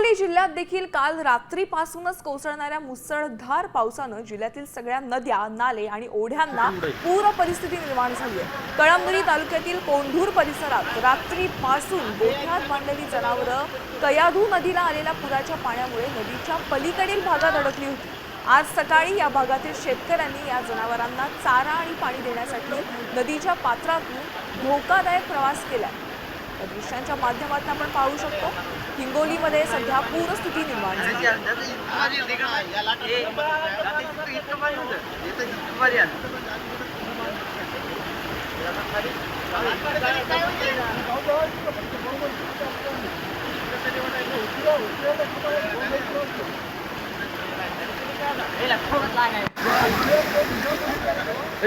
हिंगोली जिल्ह्यात देखील काल रात्रीपासूनच कोसळणाऱ्या मुसळधार पावसानं जिल्ह्यातील सगळ्या नद्या नाले आणि ओढ्यांना पूर परिस्थिती निर्माण झाली आहे. कळमनुरी तालुक्यातील कोंढूर परिसरात रात्रीपासून गोठ्यात मांडलेली जनावरं कयाधू नदीला आलेल्या पुराच्या पाण्यामुळे नदीच्या पलीकडील भागात अडकली होती. आज सकाळी या भागातील शेतकऱ्यांनी या जनावरांना चारा आणि पाणी देण्यासाठी नदीच्या पात्रातून धोकादायक प्रवास केला या दृश्यांच्या माध्यमातून आपण पाहू शकतो. हिंगोलीमध्ये सध्या पूरस्थिती निर्माण झाली. आहे.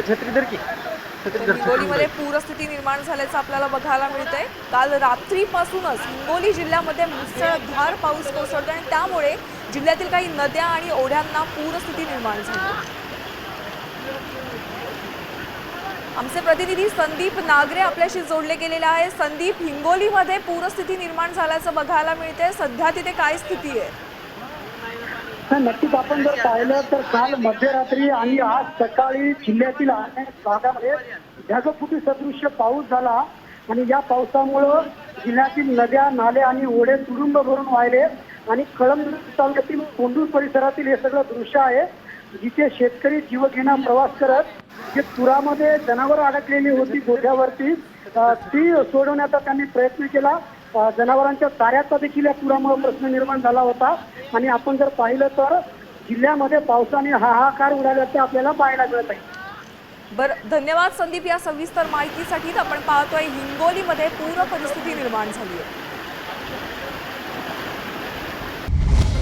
छत्री धर की. हिंगोलीमध्ये पूरस्थिती निर्माण झाल्याचं आपल्याला बघायला मिळतंय. काल रात्रीपासूनच हिंगोली जिल्ह्यामध्ये मुसळधार पाऊस कोसळतो आणि त्यामुळे जिल्ह्यातील काही नद्या आणि ओढ्यांना पूरस्थिती निर्माण झाली. आमचे प्रतिनिधी संदीप नागरे आपल्याशी जोडले गेलेले आहे संदीप हिंगोलीमध्ये पूरस्थिती निर्माण झाल्याचं बघायला मिळते सध्या तिथे काय स्थिती आहे? नक्कीच आपण जर पाहिलं तर काल मध्यरात्री आणि आज सकाळी जिल्ह्यातील अनेक भागामध्ये ढगफुटी सदृश्य पाऊस झाला. आणि या पावसामुळं जिल्ह्यातील नद्या नाले आणि ओढे तुडुंब भरून वाहिले. आणि कळमनुरी तालुक्यातील कोंडूर परिसरातील हे सगळं दृश्य आहे जिथे शेतकरी जीवघेणा प्रवास करत जे पुरामध्ये जनावर अडकलेली होती गोठ्यावरती ती सोडवण्याचा त्यांनी प्रयत्न केला. जनावरांच्या चाऱ्याचा देखील या पुरामुळे प्रश्न निर्माण झाला होता. आणि आपण जर पाहिलं तर जिल्ह्यामध्ये पावसाने हाहाकार उडाल्याचे आपल्याला पाहायला मिळत आहे. बरं धन्यवाद संदीप या सविस्तर माहितीसाठी. आपण पाहतोय हिंगोलीमध्ये पूर परिस्थिती निर्माण झाली आहे.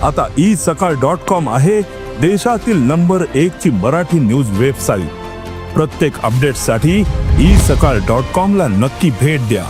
आता ई सकाळ डॉट कॉम आहे देशातील नंबर एक ची मराठी न्यूज वेबसाईट. प्रत्येक अपडेटसाठी ई सकाळ डॉट कॉम ला नक्की भेट द्या.